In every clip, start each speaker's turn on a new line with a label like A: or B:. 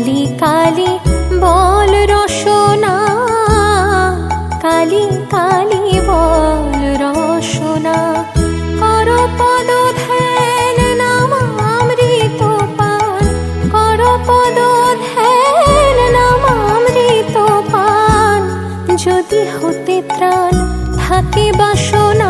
A: কালী কালী বল রসনা, কালী কালী বল রসনা। কর ধ্যান নামামৃত পান, কর পদ ধ্যান নামামৃত পান। যদি হতে ত্রাণ থাকে বাসনা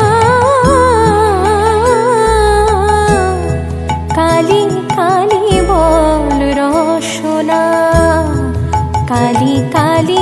A: কালি কালি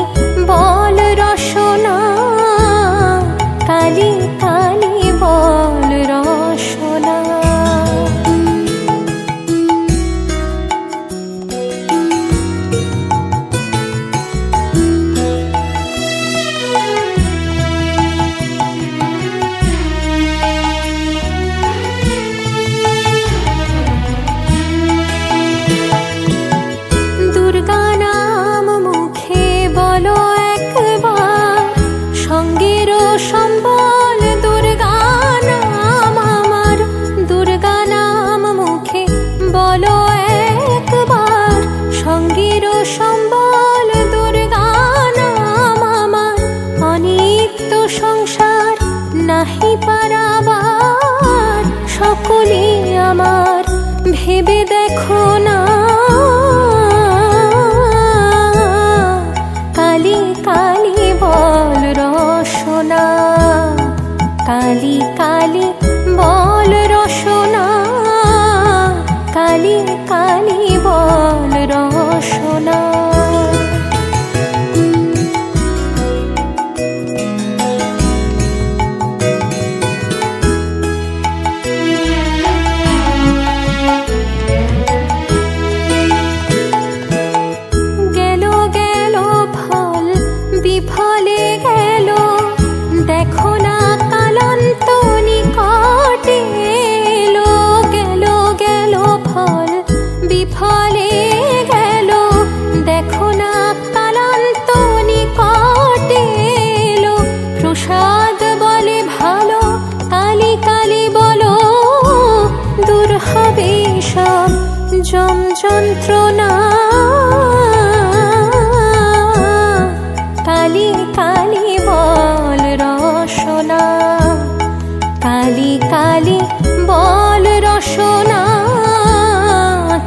A: সকলে আমার, ভেবে দেখো না। কালি কালি বল রসনা, কালি কালি বল রসনা, কালি কালি বল রসনা। সব জম যন্ত্রণা কালি কালি বল রসনা। কালি কালি বল রসনা।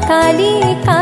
A: কালি কালি